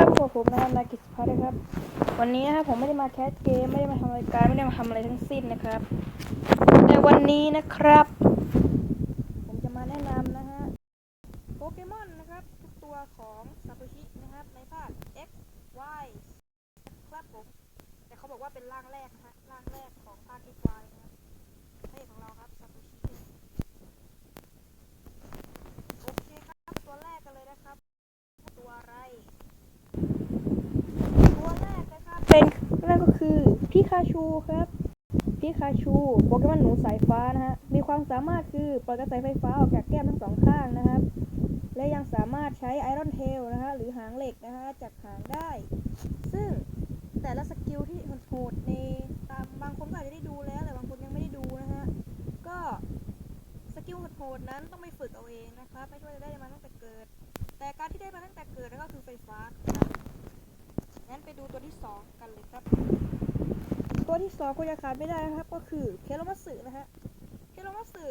ครับพวกผมนะครับนากิสพัฒน์นะครับ วันนี้นะครับผมไม่ได้มาแคสเกมไม่ได้มาทำรายการไม่ได้มาทำอะไรทั้งสิ้นนะครับ ในวันนี้นะครับ ผมจะมาแนะนำนะฮะโปเกมอนนะครับ ทุกตัวของซาโตชินะครับ ในภาค X Y ครับผม แต่เขาบอกว่าเป็นร่างแรกนะฮะร่างแรกของภาค X Y นะครับพระเอกของเราครับซาโตชิโอเคครับตัวแรกกันเลยนะครับ ตัวอะไร ตัวแรกนะครับ เป็นนั่นก็คือพิคาชูครับพิคาชูโปเกมอนหนูสายฟ้านะฮะมีความสามารถคือปล่อยกระแสไฟฟ้าออกจากแก้มทั้งสองข้างนะครับ และยังสามารถใช้ไอรอนเทลนะฮะหรือหางเหล็กนะฮะจากหางได้ ซึ่งแต่ละสกิลที่โหดในตามบางคนก็อาจจะได้ดูแล้วแต่บางคนยังไม่ได้ดูนะฮะก็สกิลโหดนั้นต้องไปฝึกเอาเองนะครับไม่ใช่ว่าจะได้มาตั้งแต่เกิด แต่การที่ได้มาตั้งแต่เกิดนั่นก็คือไฟฟ้า งั้นไปดูตัวที่สองกันเลยครับ ตัวที่สองก็จะขาดไม่ได้นะครับ ก็คือเคโรมัสึนะฮะเคโรมัสึ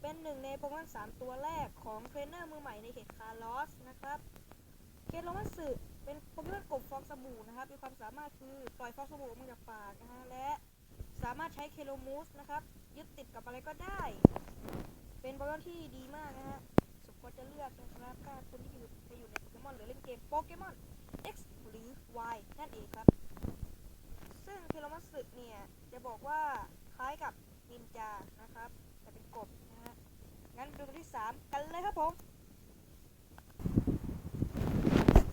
เป็นหนึ่งในโปเกมอนสามตัวแรกของเทรนเนอร์มือใหม่ในเขตคาร์ลอสนะครับเคโรมัสึเป็นโปเกมอนกบฟองสบู่นะครับ มีความสามารถคือปล่อยฟองสบู่ออกมาจากปากนะฮะและสามารถใช้เคโลมูสนะครับยึดติดกับอะไรก็ได้ เป็นโปเกมอนที่ดีมากนะฮะสมควรจะเลือกนะครับถ้าคุณที่อยู่จะอยู่ในโปเกมอนหรือเล่นเกมโปเกมอน X หรือ Y นั่นเองครับ ซึ่งเคโลมัสสึเนี่ย จะบอกว่าคล้ายกับนินจานะครับ แต่เป็นกบนะฮะ งั้นดูตัวที่ 3 กันเลยครับผม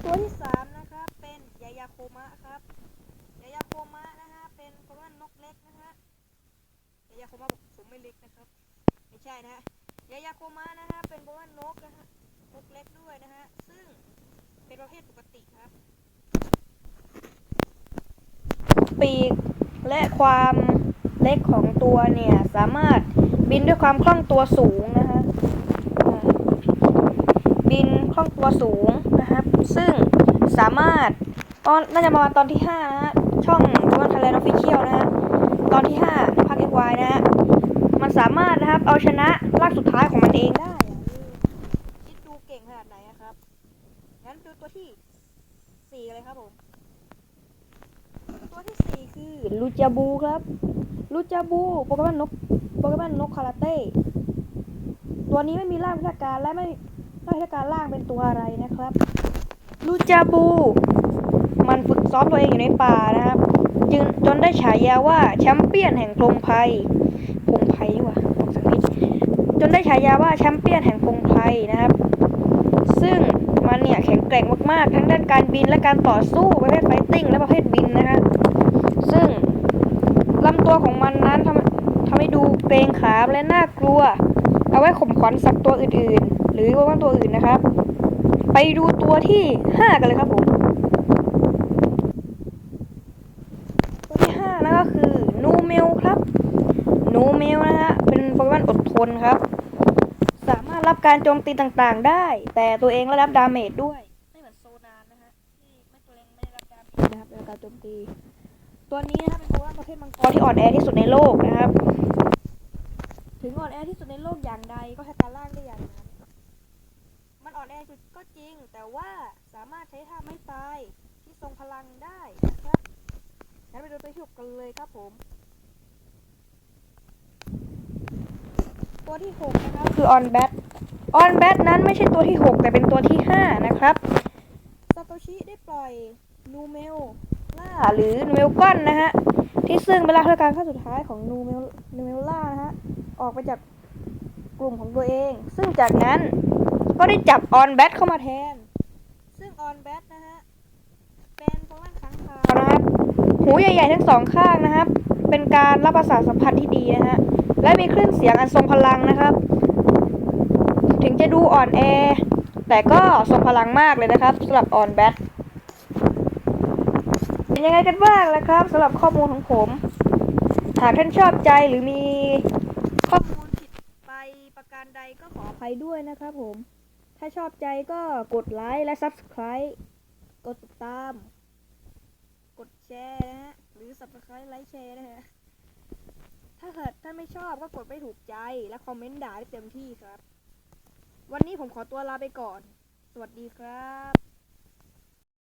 ตัวที่ 3 นะครับ เป็นยายาโคมะครับ ยายาโคมะนะฮะ เป็นโปเกมอนนกเล็กนะฮะ ยายาโคมะบอกผมไม่เล็กนะครับ ไม่ใช่นะฮะ ยายาโคมะนะฮะ เป็นโปเกมอนนกนะฮะ นกเล็กด้วยนะฮะ ซึ่งเป็นประเภทปกติครับ ปีก และความเล็กของตัวเนี่ย สามารถบินด้วยความคล่องตัวสูงนะฮะบินคล่องตัวสูงนะครับ ซึ่งสามารถตอนน่าจะประมาณตอนที่ 5 นะฮะ ช่องโปเกมอนทยแลนออฟฟิเชียลนะฮะ ตอนที่ 5ภาคเอวายนะฮะ มันสามารถนะครับ เอาชนะรางสุดท้ายของมันเองได้คิดดูเก่งขนาดไหนอะครับ งั้นดูตัวที่สี่เลยครับผม ตัวที่สี่คือลูจาบูครับลูจาบูโปเกมอนนกโปเกมอนนกคาราเต้ตัวนี้ไม่มีร่างพิธาการและไม่ไม่พิธาการร่างเป็นตัวอะไรนะครับลูจาบู มันฝึกซ้อมตัวเองอยู่ในป่านะครับจึงจนได้ฉายาว่าแชมเปี้ยนแห่งพงไพพงไพรนี่หว่าบอกสักนิดจนได้ฉายาว่าแชมเปี้ยนแห่งพงไพนะครับ ซึ่ง เนี่ยแข็งแกร่งมากๆ ทั้งด้านการบินและการต่อสู้ประเภทไฟติ้งและประเภทบินนะฮะซึ่งลำตัวของมันนั้นทำทำให้ดูเกรงขามและน่ากลัว เอาไว้ข่มขวัญสัตว์ตัวอื่นๆ หรือว่าตัวอื่นนะครับ ไปดูตัวที่ 5 กันเลยครับผมตัวที่5นั่นก็คือนูเมลครับนูเมลนะฮะเป็นโปเกมอนอดทนครับ รถรับการโจมตีต่างๆได้ แต่ตัวเองได้รับดาเมจด้วย ไม่เหมือนโซนานนะฮะที่ไม่ตัวเองไม่ได้รับดาเมจนะครับในการโจมตี ตัวนี้นะครับเป็นโปเกมอนประเภทมังกรที่อ่อนแอที่สุดในโลกนะครับ ถึงอ่อนแอที่สุดในโลกอย่างใดก็ใช้การล่างได้อย่างนั้น มันอ่อนแอสุดก็จริง แต่ว่าสามารถใช้ท่าไม้ตายที่ทรงพลังได้นะครับงั้นไปดูตัวที่หกกันเลยครับผมตัวที่หกนะครับ คือออนแบท ออนแบทนั้นไม่ใช่ตัวที่หกแต่เป็นตัวที่ห้านะครับซาโตชิได้ปล่อยนูเมลล่าหรือนูเมลก้อนนะฮะ ที่ซึ่งเป็นร่างราชการขั้นสุดท้ายของนูเมลนูเมลล่านะฮะ ออกไปจากกลุ่มของตัวเอง ซึ่งจากนั้นก็ได้จับออนแบทเข้ามาแทน ซึ่งออนแบทนะฮะ เป็นโปเกมอนค้างคาวนะครับ หูใหญ่ๆทั้งสองข้างนะครับ เป็นการรับประสาทสัมผัสที่ดีนะฮะ และมีคลื่นเสียงอันทรงพลังนะครับถึงจะ ดูอ่อนแอ แต่ก็ทรงพลังมากเลยนะครับสำหรับออนแบทเป็นยังไงกันบ้างล่ะครับสำหรับข้อมูลของผม หากท่านชอบใจหรือมีข้อมูลผิดไปประการใดก็ขออภัยด้วยนะครับผม ถ้าชอบใจก็กดไลค์และ Subscribe กดติดตาม กดแชร์นะฮะ หรือ Subscribe ไลค์แชร์นะฮะ ถ้าเกิดท่านไม่ชอบก็กดไม่ถูกใจและคอมเมนต์ด่าได้เต็มที่ครับ วันนี้ผมขอตัวลาไปก่อน สวัสดีครับ